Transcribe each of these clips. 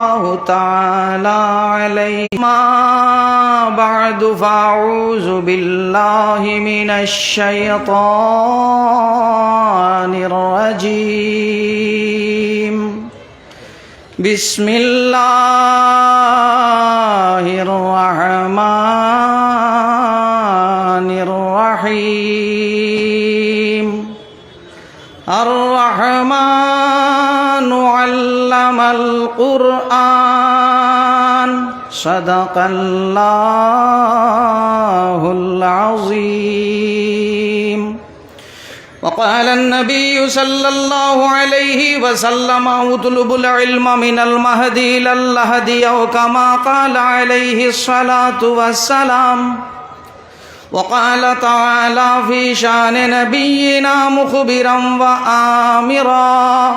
الله تعالى عليه ما بعد فأعوذ بالله من الشيطان الرجيم بسم الله الرحمن الرحيم الرحمن القرآن. صدق الله العظيم وقال النبي صلى الله عليه وسلم اطلب العلم من المهد إلى اللهد أو كما قال عليه الصلاة والسلام. وقال تعالى في شأن نبينا مخبرا وآمرا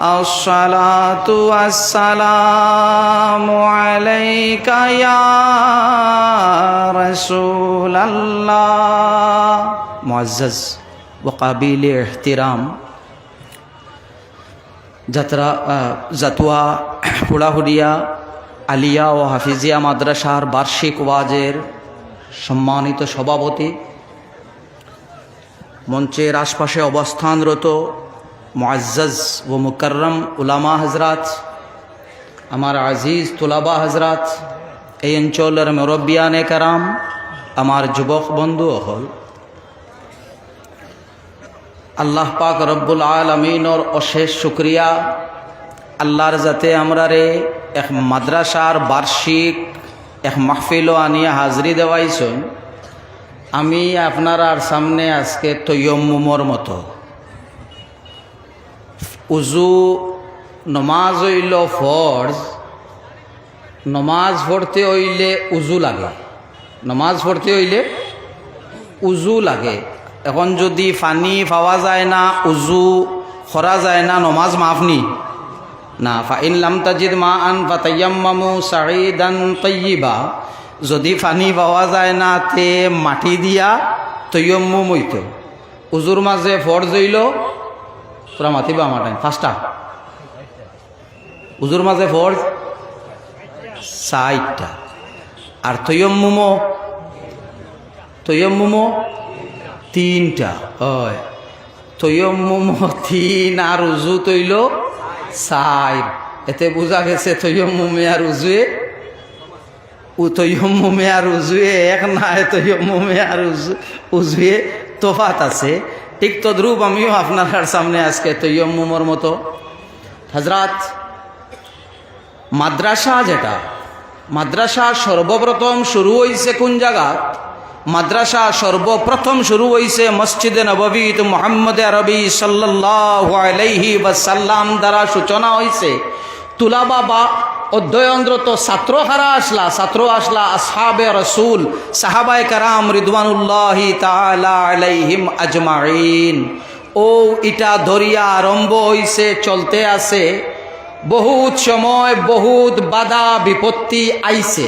الصلاة والسلام عليك يا رسول الله معزز وقابل احترام যাত্রা জাতুয়া হুড়াহুড়িয়া আলিয়া ও হাফিজিয়া মাদ্রাসার বার্ষিক ওয়াজের সম্মানিত সভাপতি মঞ্চের আশপাশে অবস্থানরত মুআজ্জাজ ও মুকাররম উলামা হজরাত আমার আজিজ তুলাবা হজরাত এই অঞ্চলের মুরব্বিয়ানে কারাম, আমার যুবক বন্ধু হল আল্লাহ পাক রব্বুল আলমিনর অশেষ শুক্রিয়া। আল্লাহর যাতে আমরা রে এক মাদ্রাসার বার্ষিক, এক মাহফিলও আনিয়া হাজরি দেওয়াইছেন। আমি আপনার সামনে আজকে তৈয়ম্মুমর মতো। উজু, নমাজ হইল ফর্জ, নমাজ পড়তে হইলে উজু লাগে। নমাজ পড়তে হইলে উজু লাগে। এখন যদি ফানি পাওয়া যায় না, উজু করা যায় না, নমাজ মাফনি না। ফাইন লাম তাজিদ মা আন ফাতাইয়াম্মামু সাঈদান তৈয়িবা যদি ফানি পাওয়া যায় না, তে মাটি দিয়া তৈয়ম্মু মইত। উজুর মাঝে ফর্জ হইল তোরা মাতিবা আমার টাইম ফার্স্টটা উজুর মাঝে ফর্জ সাইটটা আর তৈয়ম্মুমো তৈয়ম্মুমো তিনটা, হয়। তৈয়ম্মুম তিন আর উজু তৈল সাইড এতে বোঝা গেছে তৈয়ম্মুমে আর উজুয়ে ও তৈয়ম্মুমে আর উজুয়ে এক নাই, তৈয়ম্মুমে আর উজু উজুয়ে তোফাত আছে। ঠিক তদ্রূপ আমিও আপনার সামনে আজকে তৈয়ম্মুমর মতো। হজরাত মাদ্রাসা যেটা, মাদ্রাসা সর্বপ্রথম শুরু হয়েছে কোন জায়গাত মাদ্রাসা সর্বপ্রথম শুরু হয়েছে মসজিদে নববীত মোহাম্মদ আরবি সাল্লাহ আলাইহি ওয়াসাল্লাম দ্বারা সূচনা হয়েছে তুলাবা বা অধ্যয়নরত ছাত্র হারা আসলা, ছাত্র আসলা আসহাবে রসুল, সাহাবায় কারাম রিদওয়ানুল্লাহ আলাইহিম আজমাইন ও ইটা ধরিয়া আরম্ভ হইছে, চলতে আছে। বহুত সময় বহুত বাধা বিপত্তি আইছে।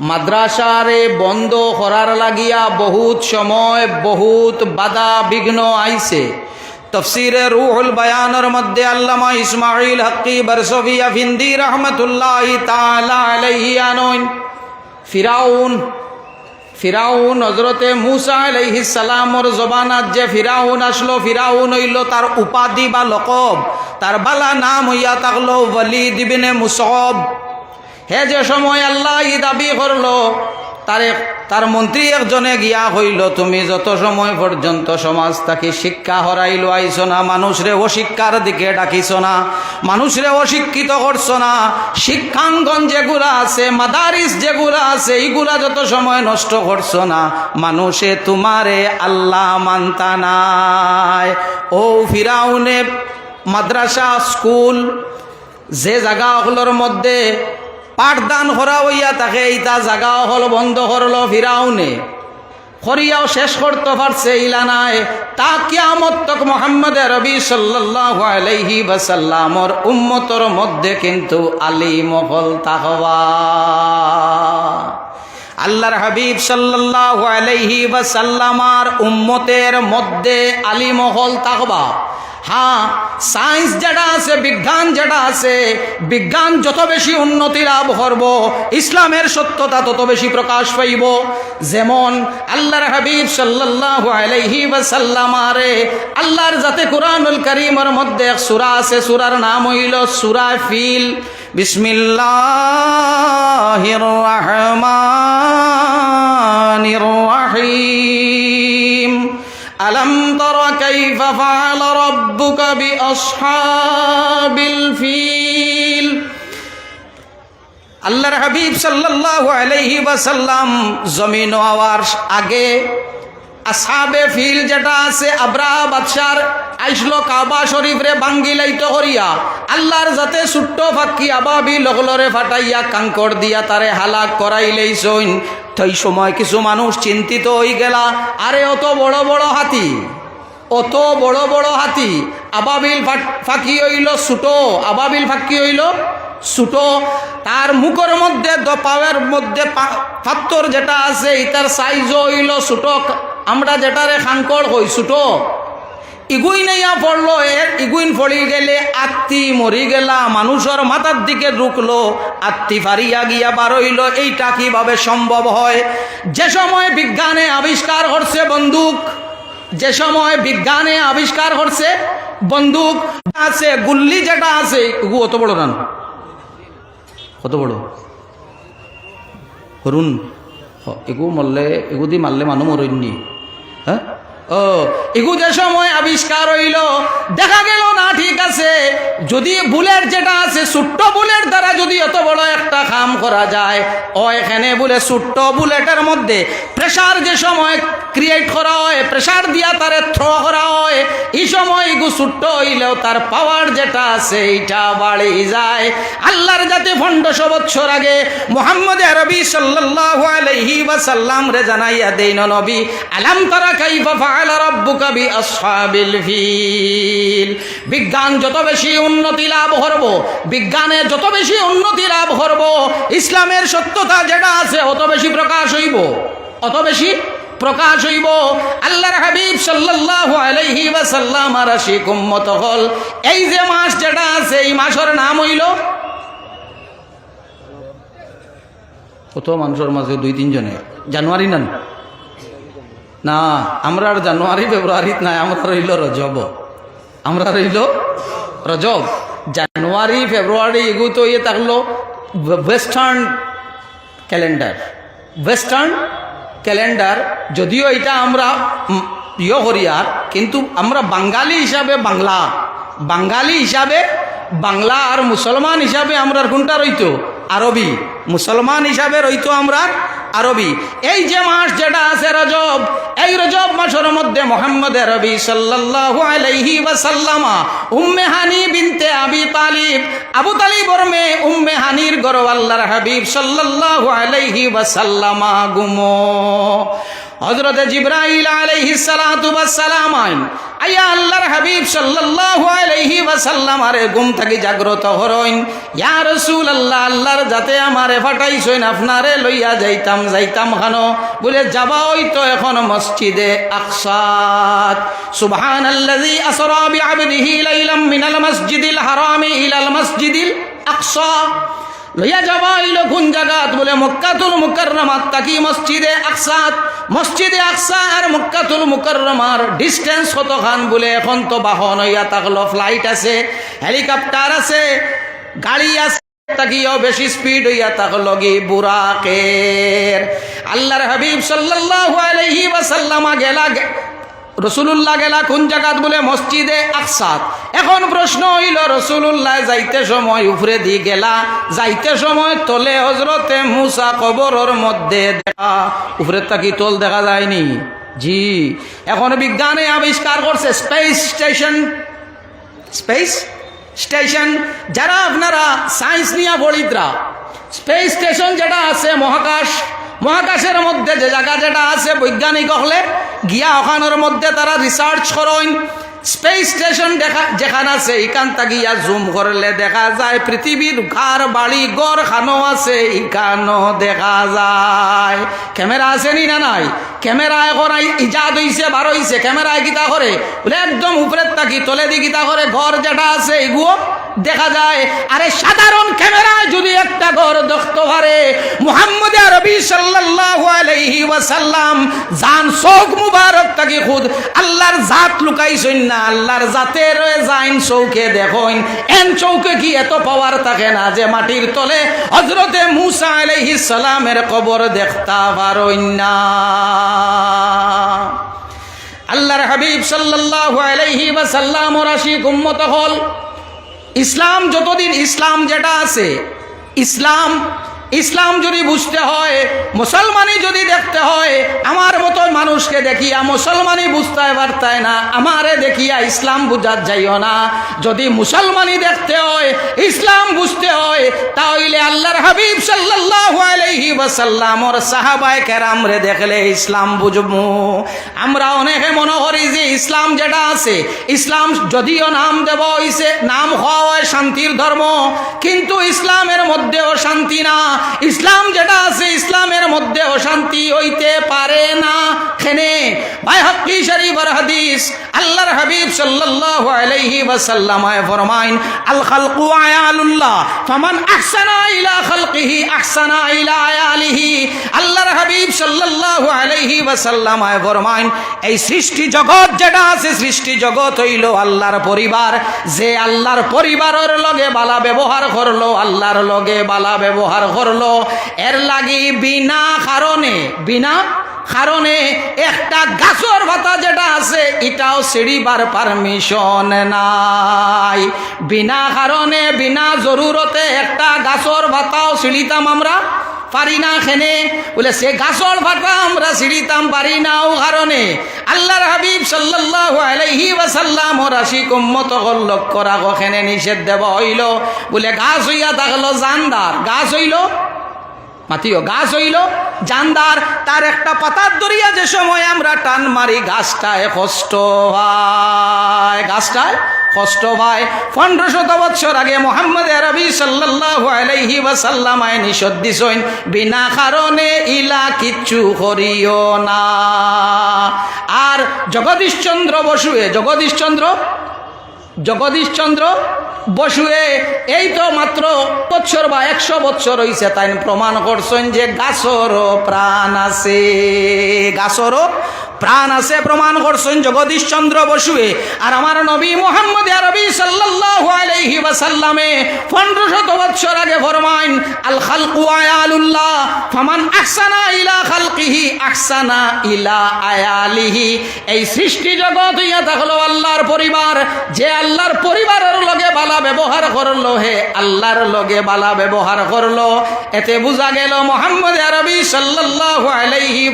মাদ্রাসারে বন্ধ করার লাগিয়া বহুত সময় বহুত বাধা বিঘ্ন আইছে। তফসিরে রুহুল বয়ানের মধ্যে আল্লামা ইসমাইল হকি বরসফিয়া ফিন্দি রহমতুল্লাহ তালা আলাইহি আনইন ফিরাউন ফিরাউন হজরতে মুসা আলাইহিস সালামর জবানাত যে ফিরাউন আসলো, ফিরাউন হইল তার উপাধি বা লকব। তার বালা নাম হইয়া থাকল ওয়ালিদ ইবনে মুসব হে যে সময় আল্লাহ দাবি করল তারে, তার মন্ত্রী একজনে গিয়া হইল, তুমি যত সময় পর্যন্ত সমাজ তাকে শিক্ষা হরাইল আইছ না, মানুষরে অশিক্ষার দিকে ডাকিছ না, মানুষরে অশিক্ষিত করছ না, শিক্ষাঙ্গন যেগুলা আছে, মাদারিস যেগুলা আছে, এইগুলা যত সময় নষ্ট করছ না, মানুষে তোমারে আল্লাহ মানতা নাই। ও ফিরাউনে, মাদ্রাসা, স্কুল, যে জায়গাগুলোর মধ্যে পাঠদান করা হইয়া তাকে এইটা জাগা হল, বন্ধ করল ফিরাউনে। করিয়াও শেষ করতে পারছে ইলা নাই তা কিয়ামত তক মোহাম্মদ রবি সাল্লাল্লাহু আলাইহি ওয়াসাল্লামর উম্মতর মধ্যে কিন্তু আলী মহল তাহবা আল্লাহর হাবিব সাল্লাল্লাহু আলাইহি ওয়াসাল্লামার উম্মতের মধ্যে আলী মহল তাকবা হ্যাঁ সায়েন্স যেটা আছে, বিজ্ঞান যেটা আছে, বিজ্ঞান যত বেশি উন্নতি লাভ করব, ইসলামের সত্যতা তত বেশি প্রকাশ পাইব। যেমন আল্লাহর হাবিব সাল্লাল্লাহু আলাইহি ওয়াসাল্লামারে আল্লাহর যাতে কোরআনুল করিমের মধ্যে এক সূরা আছে, সূরার নাম হইল সূরা ফিল। বিসমিল্লাহির রহমানির كيف فعل ربك بأصحاب الفيل আল্লাহর হাবিব সাল্লাল্লাহু আলাইহি ওয়াসাল্লাম জমিন হওয়ার আগে আসাবে ফিল যেটা আছে আবরা বাদশার আইসলো কাবা শরীফরে বাঙ্গি লাইতো করিয়া আল্লাহর যাতে ছোট্ট ফাঁকি আবাবি লগলরে ফাটাইয়া কাঙ্কর দিয়া তারে হালাক করাই লইছইন সেই সময় কিছু মানুষ চিন্তিত হয়ে গেলা আরে অত বড় বড় হাতি অত বড় বড় হাতি। আবাবিল ফাঁকি হইল ছুটো আবাবিল ফাঁকি হইল ছুটো তার মুখের মধ্যে দপাওয়ের মধ্যে পাত্তর যেটা আছে, এটার সাইজ হইল ছুটো আমরা যেটারে খাঙ্কড় হই ছুটো ইগুই নাইয়া পড়ল, এর ইগুইন পড়ি গেলে আত্মি মরি গেলা, মানুষের মাথার দিকে ঢুকলো, আত্মি ফারিয়া গিয়া বারইল এইটা কীভাবে সম্ভব হয়? যে সময় বিজ্ঞানে আবিষ্কার করছে বন্দুক যে সময় বিজ্ঞানে আবিষ্কার করছে বন্দুক আছে, গুল্লি যেটা আছে অত বড় রান। কত বড়। করুন। এগু মরলে, এগু দিয়ে মারলে মানুষ মরেননি হ্যাঁ? ও যে সময় আবিষ্কার হইল। দেখা গেল না, ঠিক আছে। যদি বুলেট যেটা আছে, ছোট্ট বুলেট দ্বারা যদি এত বড় একটা কাম করা যায়, ও, এখানে বলে ছোট্ট বুলেটের মধ্যে প্রেসার যে সময় ক্রিয়েট করা হয় প্রেসার দিয়া তারে থ্রো করা হয়, এই সময় এগু ছোট্ট হইলেও তার পাওয়ার যেটা আছে, এইটা বাড়ি যায়। আল্লাহর যাতে পনেরোশো বছর আগে মোহাম্মদ আরবি সাল্লাল্লাহু আলাইহি ওয়াসাল্লাম রে জানাইয়া দেইন নবী, আলাম তারা কাইফা ফাআলা রাব্বুকা বি আসহাবিল ফিল। বিজ্ঞান যত বেশি উন্নতি লাভ করব, বিজ্ঞানে যত বেশি উন্নতি লাভ করব, ইসলামের সত্যতা যেটা আছে অত বেশি প্রকাশ হইব, অত বেশি প্রকাশ হইব। আল্লাহর হাবিব সাল্লাল্লাহু আলাইহি ওয়াসাল্লাম আর আশিক উম্মত হল। এই যে মাস যেটা আছে, এই মাসের নাম হইল কত মানুষের মাঝে দুই তিনজনে জানুয়ারি নান না আমরা আর জানুয়ারি ফেব্রুয়ারিত নাই আমরা রইল রজব। আমরা রইল রজব। জানুয়ারি ফেব্রুয়ারি এগু তো ইয়ে থাকল ওয়েস্টার্ন ক্যালেন্ডার ওয়েস্টার্ন ক্যালেন্ডার যদিও এটা আমরা উম, ইয়ে করি আর কিন্তু আমরা বাঙালি হিসাবে বাংলা। বাঙালি হিসাবে বাংলা আর মুসলমান হিসাবে আমরা কোনটা রইতো? আরবি। মুসলমান হিসাবে রইতো আমরা আরবি। এই যে মাস যেটা আছে রজব, এই রজব মাসের মধ্যে মোহাম্মদ রবি সাল্লাল্লাহু আলাইহি ওয়াসাল্লামা, উম্মে হানি বিনতে আবি তালিব। আবু তালিবর মেয়ে উম্মে হানির গরো হাবিব সাল্লাল্লাহু আলাইহি ওয়াসাল্লামা গুমো। হযরত জিবরাইল আলাইহিস সালাতু সালাম আইয়া আল্লাহর হাবিব সাল্লাল্লাহু আলাইহি ওয়াসাল্লাম আরে ঘুম থেকে জাগ্রত হরইন। ইয়া রাসূলুল্লাহ, আল্লাহর যাতে আমারে ফাটাইছইন আপনারে লইয়া যাইতাম যাইতাম খানো। বলে যাবা ওই তো এখন মসজিদে আকসাত সুবহানাল্লাযী আসরা বিআবদিহি লাইলাম মিনাল মসজিদিল হারামি ইলাল মসজিদিল আকসা। লইয়া যাবা হইল কোন জায়গাত বলে মক্কাতুল মুকাররমাত, তাকি মসজিদে আকসাত মসজিদে আকসা আর মক্কাতুল মুকাররমার ডিস্টেন্স কতখান বলে এখন তো বাহন হইয়া থাকল ফ্লাইট আছে হেলিকপ্টার আছে, গাড়ি আছে, তাকিও বেশি স্পিড হইয়া থাকল গি বুরাকের। আল্লাহর হাবিব সাল্লাল্লাহু আলাইহি ওয়াসাল্লামা গেলা রসুলুল্লাহ গেলা কোন জায়গাত বলে মসজিদে আকসাত? এখন প্রশ্ন হইল, রসুলুল্লাহ যাইতে সময় উপরে দি গেলা, যাইতে সময় তলে হজরতে মুসা কবরের মধ্যে দেখা। উপরে তাকি তোল দেখা যায়নি? জি। এখন বিজ্ঞানে আবিষ্কার করছে স্পেস স্টেশন স্পেস স্টেশন যারা আপনারা সায়েন্স নিয়ে পড়িতরা স্পেস স্টেশন যেটা আছে মহাকাশ মহাকাশের মধ্যে যে জায়গা যেটা আছে বৈজ্ঞানিক হলে গিয়া ওখানোর মধ্যে তারা রিসার্চ করেন। স্পেস স্টেশন দেখা যেখানে আছে এখান গিয়া জুম করলে দেখা যায়, পৃথিবীর ঘর বাড়ি গড় খানো আছে এখানো দেখা যায়। ক্যামেরা আছে নি না নাই? ক্যামেরা এখন ইজাদ হইছে, বার হইছে, ক্যামেরায় গীতা করে। বলে একদম উপরের তাকি তলে দি গীতা করে, ঘর যেটা আছে এগুলো দেখা যায়, আরে সাধারণ ক্যামেরায় যদি একটা ঘর দেখতে পারে, মুহাম্মদ আরবি সাল্লাল্লাহু আলাইহি ওয়াসাল্লাম, জান চোখ মুবারক তাকে খুদ, আল্লাহর জাত লুকাইছেন না, আল্লাহর জাতের জাইন চৌকে দেখইন এন চৌকে কি এত পাওয়ার থাকে না যে মাটির তলে হজরতে মুসা আলাইহিস সালামের কবর দেখতা পারইন না। আল্লাহর হাবিব সাল্লাল্লাহু আলাইহি ওয়াসাল্লাম ওর আশিক উম্মত হল ইসলাম যতদিন ইসলাম যেটা আছে ইসলাম ইসলাম যদি বুঝতে হয়, মুসলমানই যদি দেখতে হয়, আমার মতো মানুষকে দেখিয়া মুসলমানই বুঝতে পারতায় না, আমারে দেখিয়া ইসলাম বুঝার যাইও না। যদি মুসলমানই দেখতে হয়, ইসলাম বুঝতে হয়, তাহলে আল্লাহর হাবিব সাল্লাল্লাহু আলাইহি ওয়াসাল্লাম, ওর সাহাবায়ে কেরামরে দেখলে ইসলাম বুঝব। আমরা অনেকে মনে করি যে ইসলাম যেটা আছে, ইসলাম যদিও নাম দেব হইছে, নাম হয় শান্তির ধর্ম, কিন্তু ইসলামের মধ্যেও শান্তি না ইসলাম যেটা আছে, ইসলামের মধ্যে অশান্তি হইতে পারে না। খেনে, ভাই হকি শরীফর হাদিস, আল্লাহর হাবিব সাল্লাল্লাহু আলাইহি ওয়াসাল্লাম ফরমাইন, আল খালকু আয়ালুল্লাহ, ফামান আহসানা ইলা খালকিহি আহসানা ইলা আয়ালিহি। আল্লাহর হাবিব সাল্লাল্লাহু আলাইহি ওয়াসাল্লাম ফরমাইন, এই সৃষ্টি জগৎ যেটা আছে, সৃষ্টি জগৎ হইল আল্লাহর পরিবার। যে আল্লাহর পরিবারের লগে বালা ব্যবহার করল, আল্লাহর লগে বালা ব্যবহার এর লাগি বিনা কারণে বিনা কারণে একটা গাছর ভাতা যেটা আছে, এটাও সিঁড়িবার পারমিশন নাই। বিনা কারণে, বিনা জরুরতে একটা গাছর ভাতাও সিঁড়িতাম আমরা। পারি না খেনে। বলে, সে গাছল ভাতা আমরা সিঁড়িতাম পারি না ও কারণে। আল্লাহর হাবিব সাল্লাহ আলাইহি ওয়াসাল্লাম হল লক্ষ্য খেনে নিষেধ দেব হইল। বলে, গাছ হইয়া থাকল জানদার, গাছ হইল মাতিও, গাছ হইল, জানদার, তার একটা পাতার দরিয়া যে সময় আমরা টান মারি, গাছটায় কষ্ট হয়, গাছটায় কষ্ট হয়। পনেরো শত বৎসর আগে মোহাম্মদ আরবি সাল্লাল্লাহু আলাইহি ওয়াসাল্লাম আয় নিষদ দিছইন বিনা কারণে ইলা কিচ্ছু করিও না। আর জগদীশচন্দ্র বসুয়ে, জগদীশচন্দ্র জগদীশচন্দ্র বসুয়ে, এই তো মাত্র বছর বা একশো বছর হইছে তাই প্রমাণ করছেন যে গাছরও প্রাণ আছে। গাছরও প্রাণ আছে, প্রমাণ করছেন জগদীশচন্দ্র বসুয়ে। আর আমার নবী মোহাম্মদ আরবি আগে ফরমাইন, আল খালকু আয়ালুল্লাহ, ফামান ইলা খালকিহি ইলা আয়ালিহি। এই সৃষ্টি জগৎ হইয়া থাকল আল্লাহর পরিবার। যে আল্লাহর পরিবারের লগে বালা ব্যবহার করল, হে আল্লাহর লগে বালা ব্যবহার করল। এতে বোঝা গেল মোহাম্মদ আরবি সাল্লাল্লাহু আলাইহি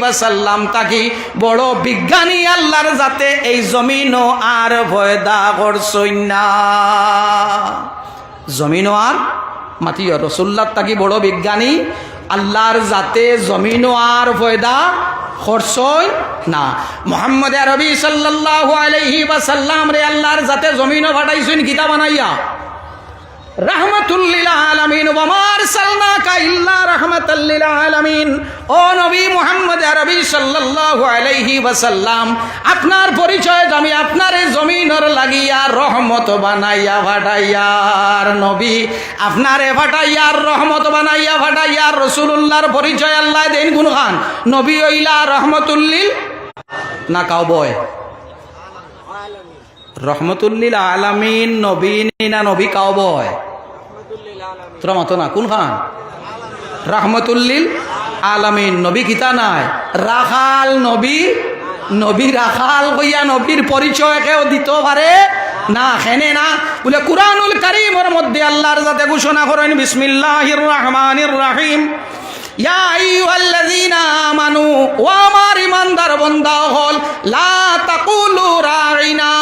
তাকি বড় বিজ্ঞানী আল্লাহর যাতে এই জমিনও আর ভয়দা করছই না জমিনও আর মাতিও রসুল্লাহ তাকি বড় বিজ্ঞানী, আল্লাহর যাতে জমিনও আর ভয়দা খরচই না মোহাম্মদ আরবি সাল্লাল্লাহু আলাইহি ওয়াসাল্লাম রে আল্লাহর যাতে জমিনও গীতা বানাইয়া আপনার পরিচয় আমি আপনার জমিনের লাগিয়া রহমত বানাইয়া ভাটাইয়ার নবী আপনারে ভাটাইয়ার রহমত বানাইয়া ভাটাইয়ার রাসূলুল্লাহর পরিচয় আল্লাহ দেন গুন খান নবী ওইলা রহমতুল্লিল না কাউ বয় রহমতুল্লিল আলামিন, নবী না নবী কাউ বয় তোরা মতো না কোন খান রহমতুল্লিল আলামিন, নবী কিতা নাই? রাখাল নবী নবী রাখাল কইয়া নবীর পরিচয় কেউ দিত পারে? না হেনে না। বলে কুরআনুল কারীমের মধ্যে আল্লাহর যাতে ঘোষণা করেন, বিসমিল্লাহির রহমানির রহিম। ইয়া আইয়ুহাল্লাযীনা আমানু, ও আমার ইমানদার বান্দা হল, লা তাকুলু রাইনা।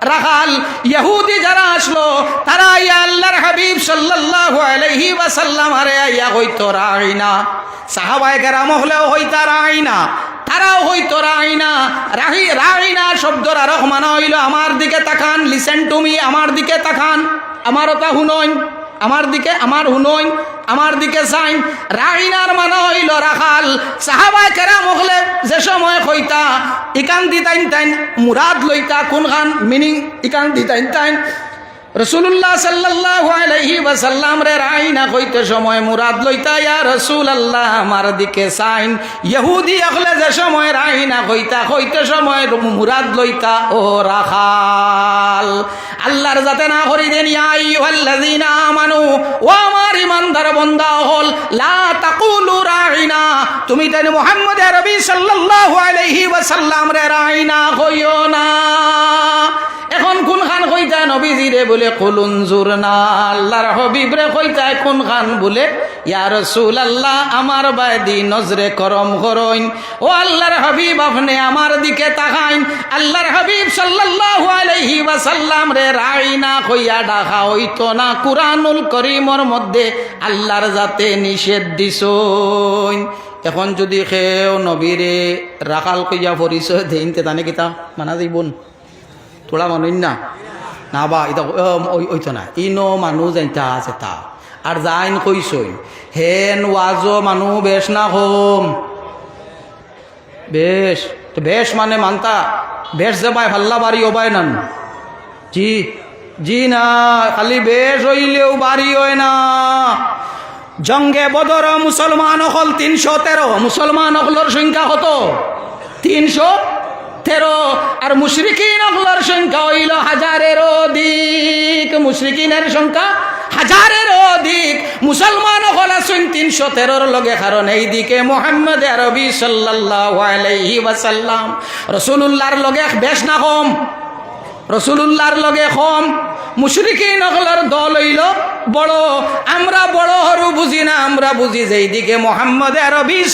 রাখাল ইহুদি যারা আসলো তারা ইয়া আল্লাহর হাবিব সাল্লাল্লাহু আলাইহি ওয়াসাল্লাম আরে ইয়া হইতো রাইনা সাহাবায়ে কেরাম হলেও হইতা রাইনা তারাও হইতো রাইনা রাহি রাইনা শব্দর আর মানে হইল আমার দিকে তাকান লিসেন টু মি আমার দিকে তাকান। আমারও তা হুনইন আমার দিকে আমার হুনইন আমার দিকে চাইন রাইনার মানে হইল রাখাল। সাহাবায় কেরা হলে যে সময় কইতা ইকান দিতাইন তাইন মুরাদ লইতা কোন খান মিনিং ইকান দিতাইন তাইন। রসুল্লাহ সাল্লাল্লাহু আলাইহি ওয়াসাল্লাম রে রাইনা কইতে সময় মুরাদ লইতা, ইয়া রসুল আল্লাহ আমার দিকে সাইন ইহুদি হলে যে সময় রাইনা কইতা, কইতে সময় মুরাদ লইতা, ও রাখাল, আল্লাহর যাতে না করি দেন, ইয়া আইয়ুহাল্লাযীনা আমানু, ও আমার ইমানদার বান্দা হল, লা তাকুলু রাইনা তুমি তাই মুহাম্মদ আরবি সাল্লাল্লাহু আলাইহি ওয়াসাল্লাম রে রাইনা কইও না। এখন কোন খান কইতা নবীজিরে বলে কলুন জুর না আল্লাহর হবিব রে কইতা কোন খান বলে, ইয়া রাসূল আল্লাহ আমার বাদি নজরে করম করইন। ও আল্লাহর হাবিব, আপনি আমার দিকে তাকাইন। আল্লাহর হাবিব সাল্লাল্লাহু আলাইহি ওয়াসাল্লাম রে রাইনা কইয়া ডাকা হইতো না। কুরআনুল করিমর মধ্যে আল্লাহর যাতে নিষেধ দিছইন। এখন যদি কেউ নবীরে রাখাল কইয়া পরিচয় দেইন, তে তানে কিতা মানা যাইবন? তোলা মানুষ না। না বা এটা ওই তো না ইনো মানুষ যাইতা আছে তা। আর যাইন কইসই হেন ওয়াজো মানুষ বেশ না হোম বেশ তো বেশ মানে মানতা বেশ যে বাই ভাল্লা বাড়ি ওবাই নান। জি জি না, খালি বেশ হইলেও বাড়ি হয় না। জঙ্গে বদর মুসলমান হল তিনশো তেরো মুসলমান অকলর সংখ্যা কত? তিনশো তেরো, আর মুশরিকিন আল্লাহর সংখ্যা হইল হাজারের অধিক। মুশরিকিনের সংখ্যা হাজারের অধিক। মুসলমান হল আসুন তিনশো তেরোর লগে, কারণ এই দিকে মোহাম্মদ আরবি সাল্লাহ আলাইহি ওয়াসাল্লাম রসুল্লাহর লগে বেশ না কম রসুলুল্লাহর লগে কম। মুশরিকি নগলার দল হইল বড়। আমরা বড় হরু বুঝি না, আমরা বুঝি যেই দিকে মোহাম্মদ রবি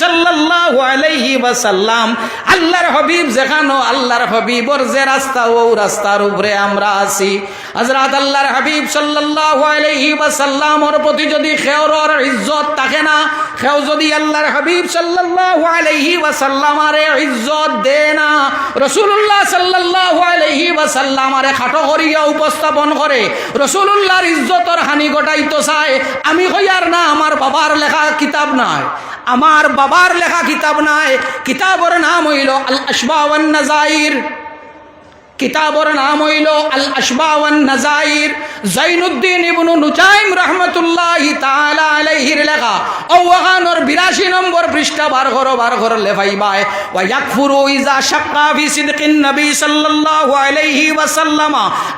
ওয়াসাল্লাম। আল্লাহর হবিব যেখানো, আল্লাহর হবিবর যে রাস্তা, ও রাস্তার উপরে আমরা আছি। হযরত আল্লাহর হাবিব সাল্লাল্লাহু আলাইহি ওয়াসাল্লামর প্রতি যদি খেওরর ইজ্জত থাকে না, খেও যদি আল্লাহর হাবিব সাল্লাল্লাহু আলাইহি ওয়াসাল্লামারে ইজ্জত দে না, রাসূলুল্লাহ সাল্লাল্লাহু আলাইহি ওয়াসাল্লামারে খাটো করিয়া উপস্থাপন করে রসুল্লাহর ইজ্জতর হানি ঘটাইতো চায়, আমি কইয়ার না, আমার বাবার লেখা কিতাব নাই, আমার বাবার লেখা কিতাব নাই, কিতাবর নাম হইল আল আসবাওয়ান নাজাইর কিতাবর নাম হইল আল আসবাওয়ান নাজাইর জাইনুদ্দিন ইবনু নুজাইম রহমতুল্লাহ তাআলা আলাইহির লেখা ওয়াগানোর 82 নম্বর পৃষ্ঠা বার করো বার করো লেফাইবায় ওয়া ইয়াকফুরু ইজা শাক্কা ফি সিদকিন নবী সাল্লাল্লাহু আলাইহি ওয়াসাল্লাম,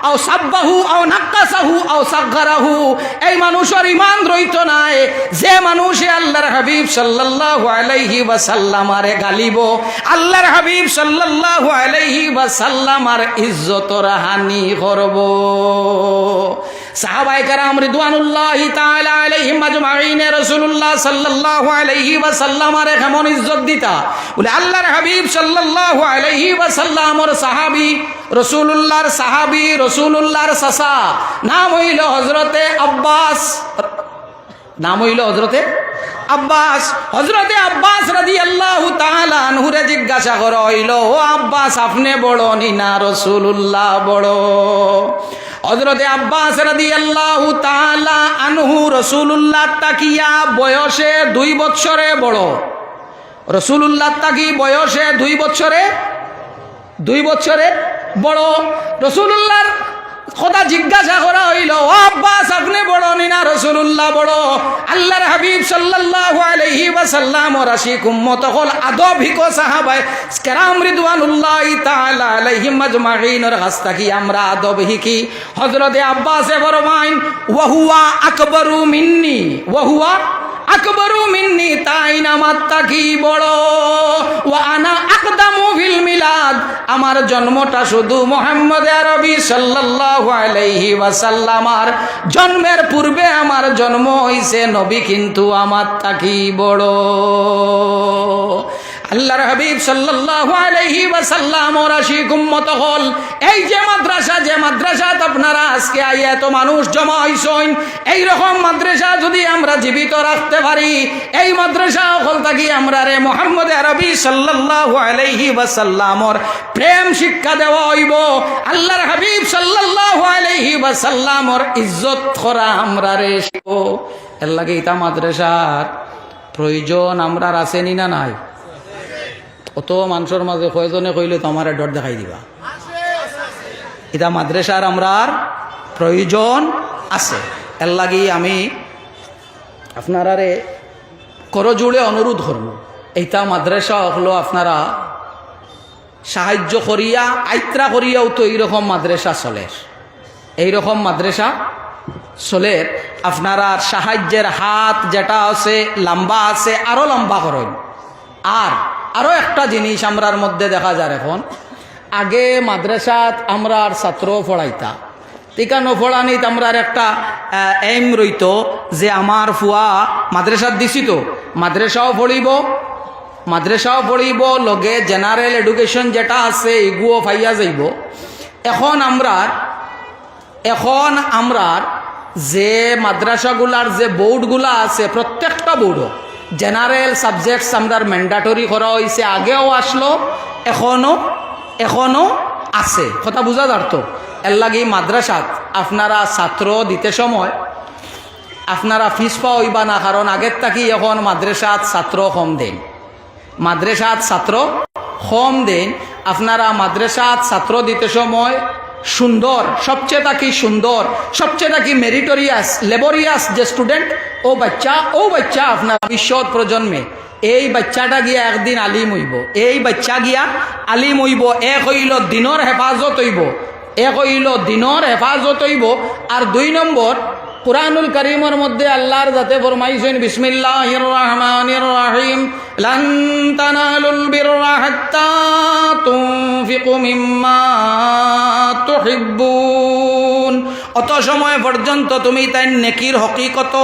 আও সাব্বাহু আও নাক্কাসাহু আও সাগরাহু। এই মানুষের ইমান রইতো নাই। যে মানুষে আল্লাহর হাবিব সাল্লাল্লাহু আলাইহি ওয়াসাল্লামারে গালিব, আল্লাহর হাবিব সাল্লাল্লাহু আলাইহি ওয়াসাল্লামার ইজ্জতর হানি করব। সাহাবাই কারাম রিদওয়ানুল্লাহ তাআলা আলাইহিম আজমাইন, রাসূলুল্লাহ সাল্লাল্লাহু আলাইহি ওয়া সাল্লামার কেমন ইজ্জত দিতা? বলে, আল্লাহর হাবিব সাল্লাল্লাহু আলাইহি ওয়া সাল্লামর সাহাবী, রাসূলুল্লাহর সাহাবী, রাসূলুল্লাহর সাসা নাম হইল হযরতে আব্বাস নাম হইল হজরতে আব্বাস। হজরতে আব্বাস রাজি আল্লাহ আনহুরে জিজ্ঞাসা করা হইল, ও আব্বাস, আপনি বড় নিনা রসুল্লাহ বড়? হজরতে আব্বাস রাদি আল্লাহ আনহু রসুল্লাহ তাকিয়া বয়সে দুই বৎসরে বড়। রসুল্লাহ তাকি বয়সে দুই বছরে দুই বছরে বড়। রসুল্লাহর কথা জিজ্ঞাসা করা হইল আব্বাস, আপনি বড় নিনা রসুল্লাহ বড়। আল্লাহর হাবিব সাল্লাল্লাহু আলাইহি ওয়াসাল্লাম রাশিক উম্মত হল আদব হিকো সাহাবাই কেরাম রিদওয়ানুল্লাহ তাআলা আলাইহিম আজমাইনের কাছ থেকে আমরা আদব হিকি হযরতে আব্বাসে ফরমাইন, ওয়া হুয়া আকবরু মিন্নি, ওয়া হুয়া আকবরু মিন্নি, তাই না মাত্রা কি বড়? ও আনা আকদামু ফিল মিলাদ, আমার জন্মটা শুধু মোহাম্মদ আরবি সাল্লাল্লাহু আলাইহি ওয়াসাল্লামার জন্মের পূর্বে আমার জন্ম হইছে নবী, কিন্তু আমার তাকি বড়? আল্লাহর হাবিব সাল্লাল্লাহু আলাইহি ওয়াসাল্লাম, ওর আশিক উম্মত হল। এই যে মাদ্রাসা, যে মাদ্রাসাত আপনারা আজকে আইয়া এত মানুষ জমা হইছেন এই রকম মাদ্রাসা যদি আমরা জীবিত রাখতে পারি, এই মাদ্রাসা হল থাকি আমরা রে মোহাম্মদ আরবি সাল্লাল্লাহু আলাইহি ওয়াসাল্লামর প্রেম শিক্ষা দেওয়া হইব। আল্লাহর হাবিব সাল্লাল্লাহু আলাইহি ওয়াসাল্লামর ইজ্জত করা আমরা রে এর লাগে ইতা মাদ্রাসার প্রয়োজন আমরা আসেনি না নাই? অত মানুষের মাঝে কয়জনে কইলে তো আমার দেখাই দিবা। এটা মাদ্রাসার আমরার প্রয়োজন আছে। এর লাগি আমি আপনারারে করজোড়ে অনুরোধ করব। এইটা মাদ্রাসা হলো আপনারা সাহায্য করিয়া, আইত্রা করিয়াও তো এইরকম মাদ্রাসা চলে। এইরকম মাদ্রাসা চলে। আপনারা সাহায্যের হাত যেটা আছে, লম্বা আছে আরও লম্বা করেন। আর আরও একটা জিনিস আমরার মধ্যে দেখা যায় এখন। আগে মাদ্রাসাত আমরা আর ছাত্র পড়াইতা। টিকা নফড়ানিত আমরার একটা এম রইত যে আমার ফুয়া মাদ্রাসাত দিছি তো মাদ্রাসাও পড়িব মাদ্রাসাও পড়িব, লগে জেনারেল এডুকেশন যেটা আছে এগুও ফাইয়া যাইব। এখন আমরার এখন আমরার যে মাদ্রাসাগুলার যে বোর্ডগুলা আছে, প্রত্যেকটা বোর্ডও জেনারেল সাবজেক্টস আমরার ম্যান্ডাটরি করা হয়েছে আগেও আসলো এখনও এখনও আছে। কথা বোঝা যার এর লাগে মাদ্রাসাত আপনারা ছাত্র দিতে সময়, আপনারা ফিস পাওয়া না, কারণ আগের থাকি এখন মাদ্রাসাত ছাত্র কম দেন। মাদ্রাসাত ছাত্র কম দেন। আপনারা মাদ্রাসাত ছাত্র দিতে সময় সুন্দর, সবচেয়ে নাকি সুন্দর, সবচেয়ে নাকি মেরিটোরিয়াস লেবরিয়াস যে স্টুডেন্ট ও বাচ্চা ও বাচ্চা আপনার ভবিষ্যৎ প্রজন্মে, এই বাচ্চাটা গিয়া একদিন আলিম হইব, এই বাচ্চা গিয়া আলিম হইব এক হইল দিনর হেফাজত হইব এক হইল দিনর হেফাজত হইব, আর দুই নম্বর কুরআনুল করিমের মধ্যে আল্লাহর যাতে ফরমাইছেন, বিসমিল্লাহির রহমানির রহিম, লান তানালুল বিররা হাত্তা তুনফিকু মিম্মা তুহিব্বুন। অত সময় পর্যন্ত তুমি তাই নেকির হকিকত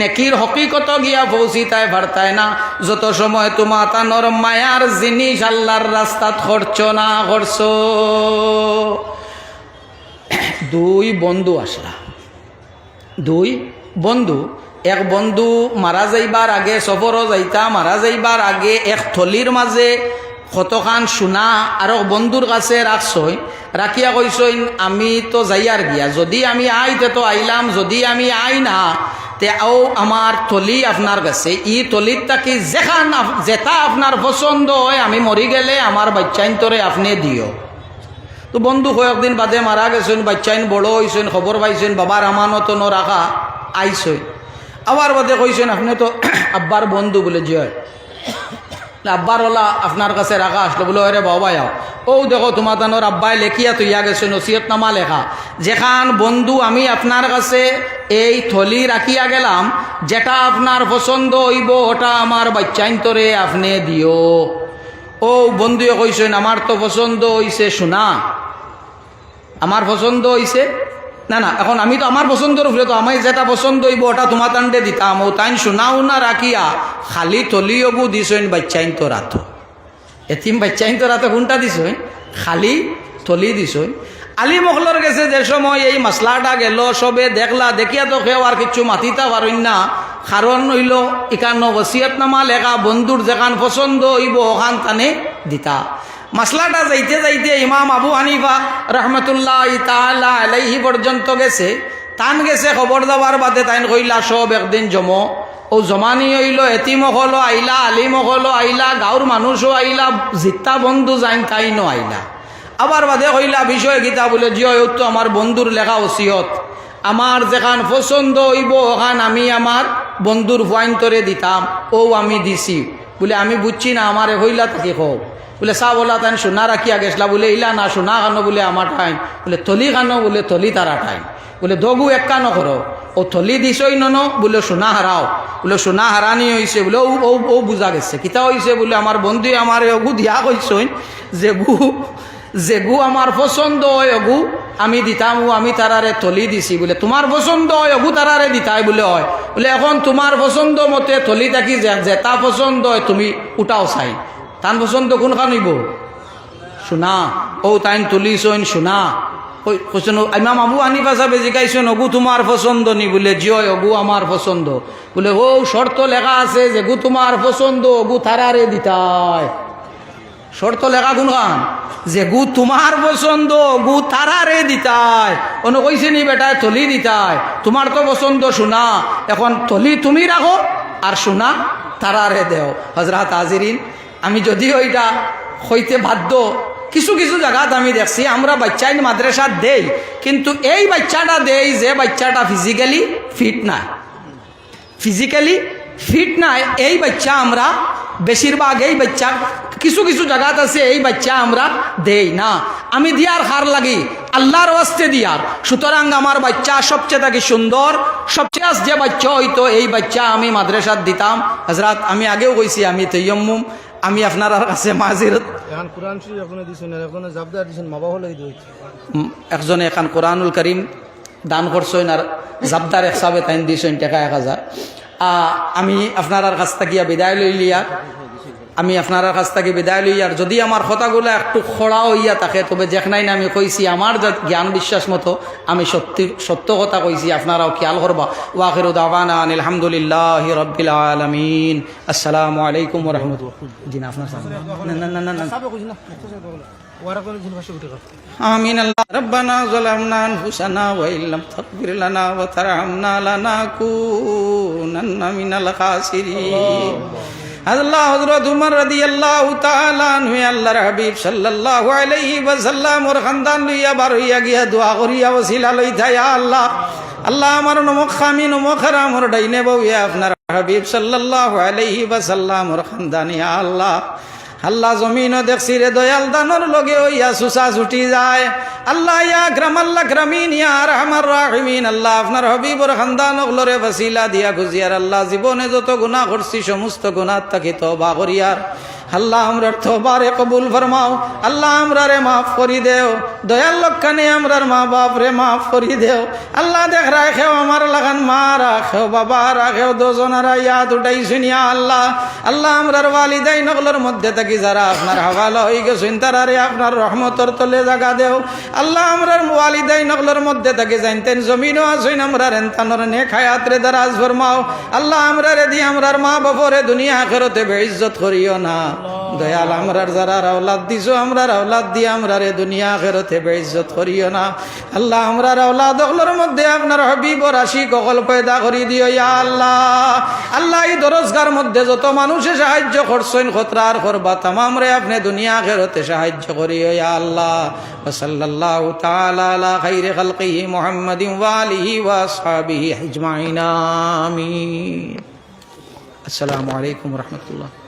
নেকির হকিকত গিয়া পৌঁছি তাই ভারতায় না। যত সময় তোমার তানোর মায়ার জিনিস আল্লাহর রাস্তাত খরচ না করছ দুই বন্ধু আসলা। দুই, বন্ধু, এক বন্ধু মারা যাইবার আগে, সফরও যাইতা, মারা যাইবার আগে এক থলির মাঝে কতখান সোনা আৰু বন্ধুর কাছে রাখছই রাখিয়া কইসইন আমি তো যাইয়ার গিয়া, যদি আমি আই তে তো আইলাম, যদি আমি আই না, তে আও আমার থলি আপনার কাছে, ই থলির তাকি যেখান যেটা আপনার পছন্দ হয়, আমি মরি গেলে আমার বাচ্চাইন তোরে আপনি দিও তো বন্ধু কয়েকদিন বাদে মারা গেছেন, বাচ্চাইন বড় হয়েছেন খবর পাইছেন বাবার আমানত ন রাখা আইসই আবার বাদে কইছেন, আপনি তো আব্বার বন্ধু বলে জয় আব্বার ওলা আপনার কাছে রাখা আসলো বলে আরে বাবা, যাও। ও দেখো তোমার তানোর আব্বাই লেখিয়া তুইয়া গেছে নসিহত নামা লেখা। যেখান বন্ধু আমি আপনার কাছে এই থলি রাখিয়া গেলাম, যেটা আপনার পছন্দ হইব, ওটা আমার বাচ্চাইন তোরে আপনি দিও। ও বন্ধুয়ে কইছেন, আমার তো পছন্দ হইছে সোনা। আমার পছন্দ হইছে। না না, এখন আমি তো আমার পছন্দর উপরে, তো আমি যেটা পছন্দ হইব, ওটা তোমার তান্ডে দিতাম। ও তাইন শোনাও না রাখিয়া, খালি থলি তলিয়বু দিছইন বাচ্চাইন তো রাত। এতিম বাচ্চাইন তো রাতে কোনটা দিছইন খালি তলি দিছইন আলী মহলর গেছে যে সময় এই মশলাটা গেল, সবে দেখলা, দেখিয়া তো কেউ আর কিছু মাতিতা পারইন না। কারণ হইল ইকান্ন নামা লেখা বন্ধুর যেখান পছন্দ হইব, ওখান তানে দিতা। মাসলাটা যাইতে যাইতে ইমাম আবু হানিফা রহমতুল্লাহ তালা আলাইহি পর্যন্ত গেছে। তান গেছে, খবর দেওয়ার বাদে তাইন কইলা, সব একদিন জম। ও জমানি হইল, এতিম হলো, আইলা, আলিম হলো, আইলা গাঁর মানুষও আইলা জিত্তা বন্ধু যাইন তাইনও আইলা। আবার বাদে কইলা, বিষয় গীতা বলে, জিয় তো আমার বন্ধুর লেখা ওসিয়ত আমার যেখান পছন্দ হইব, ওখান আমি আমার বন্ধুর তরে দিতাম। ও আমি দিছি। বলে, আমি বুঝছি না আমার হইলা তাকে হোক বলে চা বলা তাই সোনা রাখিয়া গেছলা বলে, ইলা না, সোনা খানো বলে আমার টাইম। বলে, থলি খানো বলে, থলি তারা টাইম। বলে, দগু এক কানো করো ও, থলি দিছই নন? বলে, সোনা হারাও বলে, সোনা হারানি হয়েছে বলে ও ও বুঝা গেছে। কিতা হয়েছে বলে আমার বন্ধু আমার অগু দিয়া কইসইন যে গু যে গু আমার পছন্দ হয় অগু। আমি দিতাম ও, আমি তারারে থলি দিছি। বলে তোমার পছন্দ হয়, অগু তারারে দিতাই বলে হয়। বলে, এখন তোমার পছন্দ মতে থলি থাকি যেটা পছন্দ হয়, তুমি উঠাও চাই। তান পছন্দ কোনখান হইব? শোনা। ও তাইন তুলিছইন শোনা। কৈছেন, ইমাম আবু আনিফা সাহেবে জিকাইছেন অগু তোমার পছন্দ নি? বলে জিয় অগু আমার পছন্দ। বলে ও শর্ত লেখা আছে যে গু তোমার পছন্দ, অগু থারারে দিতায় শর্ত লেখা কোনখান? যে গু তোমার পছন্দ গু তারারে দিতায় অন্য কইছে নি বেটায় থলি দিতায় তোমার তো পছন্দ, শোনা। এখন থলি তুমি রাখো আর শোনা তারারে দেও। হজরত হাজিরিন আমি যদিও এটা হইতে বাধ্য, কিছু কিছু জায়গাত আমি দেখছি, আমরা বাচ্চাই মাদ্রাসা দেই, কিন্তু এই বাচ্চাটা দেই যে বাচ্চাটা ফিজিক্যালি ফিট না ফিজিক্যালি ফিট নাই, এই বাচ্চা আমরা বেশিরভাগ এই বাচ্চা, কিছু কিছু জায়গাত আছে, এই বাচ্চা আমরা দেই না। আমি দিয়ার হার লাগি, আল্লাহর ওয়াস্তে দিয়ার। সুতরাং আমার বাচ্চা সবচেয়ে থাকি সুন্দর, সবচেয়ে যে বাচ্চা হইতো এই বাচ্চা আমি মাদ্রাসাত দিতাম। হজরত আমি আগেও কইছি, আমি তৈয়ম্মুম আমি আপনার কাছে মাজির। একজনে এখন কোরআনুল করিম দান করছেন আর জাবদার হিসাবে তাই দিছেন টাকা এক হাজার। আমি আপনার কাছ থেকে বিদায় লইলিয়া আমি আপনার কাছ থেকে বিদায় লইয়ার যদি আমার কথাগুলো একটু খড়া হইয়া থাকে তবে যেখানাই না আমি কইছি আমার যা জ্ঞান বিশ্বাস মতো আমি সত্যি সত্য কথা কইছি আপনারাও খেয়াল করবা ওয়াখির দাওয়ানা আলহামদুলিল্লাহ রব্বিল আলমিন আসসালামু আলাইকুম রহমতুল্লাহ জি না আপনার সামনে। না না না না না সাবে কইছ না ওরা কোন জিনিস ভাষা উঠে কর آمين الله ربنا ظلمنا أنفسنا وإن لم تغفر لنا وترحمنا لنكونن من الخاسرين আল্লাহ হযরত উমর রাদিয়াল্লাহু তাআলা আনহু আল্লাহর হাবিব সাল্লাল্লাহু আলাইহি ওয়াসাল্লাম ওর খানদান লইয়া বার হইয়া গিয়া দোয়া করিয়া ওসিলা লইতা ইয়া আল্লাহ আল্লাহ আমার নমক খামি নমক হারাম ওর ডাইনে বউয়া আপনার হাবিব সাল্লাল্লাহু আলাইহি ওয়াসাল্লাম ওর খানদান ইয়া আল্লাহ আল্লাহ জমিনও দেখছি রে দয়াল দানোর লগে ওইয়া সুসা ছুটি যায়। আল্লাহ ইয়া গ্রাম, আল্লাহ গ্রামীণ ইয়ার আমার রাহমিন। আল্লাহ আপনার হবিবর খানদান ওগলরে বাসিলা দিয়া গুজিয়ার আল্লাহ জীবনে যত গুণা করছি, সমস্ত গুণার তাকে তো বাগরিয়ার আল্লাহ আমরার তোবারে কবুল ফরমাও। আল্লাহ আমরারে মাফ করি দেও। দয়াল লক্ষণে আমরার মা বাপ রে মাফ করি দেও। আল্লাহ দেখ রাখেও, আমার লাগান মা রাখেও, বাবা রাখেও, দোজনারা ইয়াদ উঠাই শুনিয়া আল্লাহ। আল্লাহ আমরার ওয়ালিদাই নগলের মধ্যে থাকি যারা আপনার হাওয়ালা হয়ে গেছেন তারারে আপনার রহমতর তলে জাগা দেও। আল্লাহ আমরার ওয়ালিদাই নগলের মধ্যে থাকি জানতেন জমিনও আসইন আমরার এনতানোর নে খায়াতরে দারাজ ফরমাও। আল্লাহ আমরারে দি, আমরার মা বাপরে দুনিয়া আখেরতে বেইজ্জত করিও না। দয়াল, আমরার যারা রাওলাদ দিছো আমরার আওলাদ দিয়ে আমরারে দুনিয়া আখেরতে বেইজ্জত করিও না। আল্লাহ আমরার আওলাদ ওগুলোর মধ্যে আপনার হবিব রাশি ককল পয়দা করি দিও ইয়া আল্লাহ। আল্লাহ, এই দরজগার মধ্যে যত মানুষে সাহায্য করছেন খতরার করবা তামাম রে আপনি দুনিয়া আখেরতে সাহায্য করিও ইয়া আল্লাহ। ওসাল্লাল্লাহু তাআলা আলা খাইরি খালকিহি মুহাম্মাদিন ওয়া আলিহি ওয়া আসহাবিহি আজমাইন, আমিন। আসসালামু আলাইকুম রাহমাতুল্লাহ।